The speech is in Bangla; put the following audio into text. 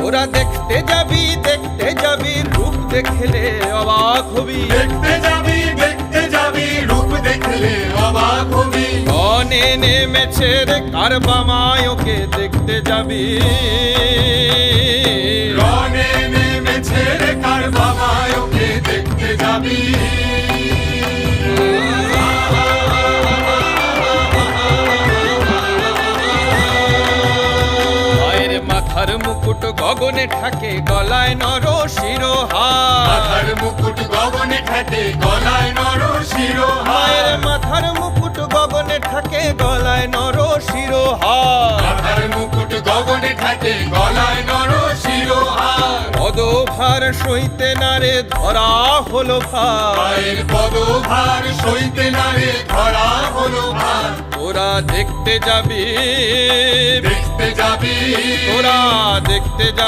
তোরা দেখতে যাবি দেখতে যাবি রূপ দেখলে অবাক হবি। দেখতে যাবি দেখতে যাবি রূপ দেখলে অবাক হবি। কনে নেমেছে রে কারবামায় ওকে দেখতে যাবি। রনে নেমেছে রে কার বাবা ওকে দেখতে যাবি। মাথার মুকুট গগনে থাকে গলায় নর শিরোহার। মাথার মুকুট গগনে থাকে গলায় নর শিরোহার। মাথার মুকুট গগনে থাকে গলায় নর শিরোহার। মাথার মুকুট গগনে থাকে গলায় নর শিরোহার। পদভার সইতে নারে ধরা হলো ভাই পায়ের পদভার সইতে নারে ধরা হলো ভার। তোরা দেখতে যাবি দেখতে